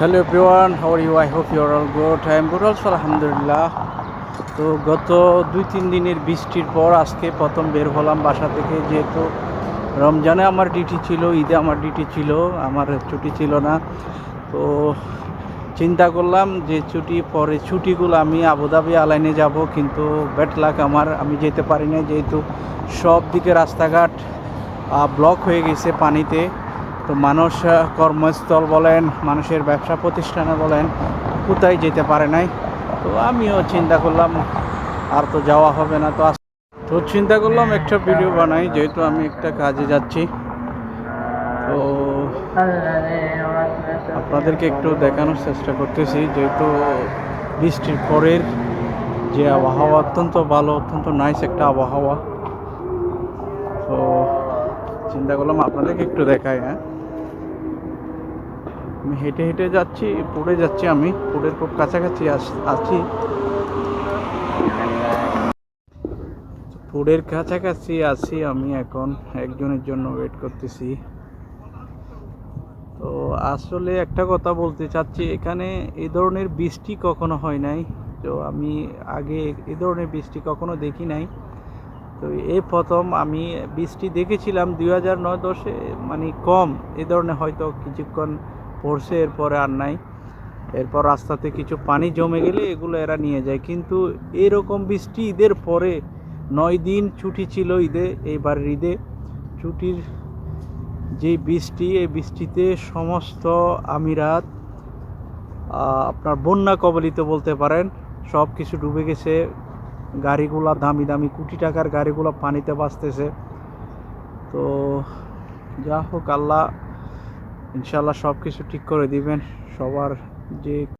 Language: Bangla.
How are you? I hope you are all good. I am good also, আলহামদুলিল্লাহ তো গত দুই তিন দিনের বৃষ্টির পর আজকে প্রথম বের হলাম বাসা থেকে যেহেতু রমজানে আমার ডিউটি ছিল ঈদে আমার ডিউটি ছিল আমার ছুটি ছিল না তো চিন্তা করলাম যে ছুটি পরে ছুটিগুলো আমি আবুধাবি আলাইনে যাব কিন্তু ব্যাট লাক আমার আমি যেতে পারি না যেহেতু সব দিকে রাস্তাঘাট ব্লক হয়ে গেছে পানিতে তো মানুষ কর্মস্থল বলেন, মানুষের ব্যবসা প্রতিষ্ঠানে বলেন, কোথায় যেতে পারে নাই। তো আমিও চিন্তা করলাম, আর তো যাওয়া হবে না, তো তো চিন্তা করলাম একটা ভিডিও বানাই, যেহেতু আমি একটা কাজে যাচ্ছি। তো আপনাদেরকে একটু দেখানোর চেষ্টা করতেছি, যেহেতু বৃষ্টির পরের যে আবহাওয়া, অত্যন্ত ভালো, অত্যন্ত নাইস একটা আবহাওয়া। তো চিন্তা করলাম আপনাদেরকে একটু দেখাই হ্যাঁ। আমি হেঁটে হেঁটে যাচ্ছি, পড়ে যাচ্ছি আমি পুরের খুব কাছাকাছি আছি। পুরের কাছাকাছি আছি আমি এখন, একজনের জন্য ওয়েট করতেছি। তো আসলে একটা কথা বলতে চাচ্ছি, এখানে এই ধরনের বৃষ্টি কখনো হয় নাই। তো আমি আগে এ ধরনের বৃষ্টি কখনো দেখি নাই। তো এই প্রথম আমি বৃষ্টি দেখেছিলাম দুই হাজার নয় দশে মানে কম এই ধরনের হয়তো কিছুক্ষণ পড়ছে, এরপরে আর নাই। এরপর রাস্তাতে কিছু পানি জমে গেলে এগুলো এরা নিয়ে যায়। কিন্তু এরকম বৃষ্টি ঈদের পরে নয় দিন ছুটি ছিল ঈদে, এইবার ঈদে। ছুটির যে বৃষ্টি এই বৃষ্টিতে সমস্ত আমিরাত আপনার বন্যা কবলিত বলতে পারেন সব কিছু ডুবে গেছে। গাড়িগুলা দামি দামি কোটি টাকার গাড়িগুলো পানিতে বাঁচতেছে তো যা হোক, আল্লাহ ইনশাল্লাহ সব কিছু ঠিক করে দিবেন। সবার যে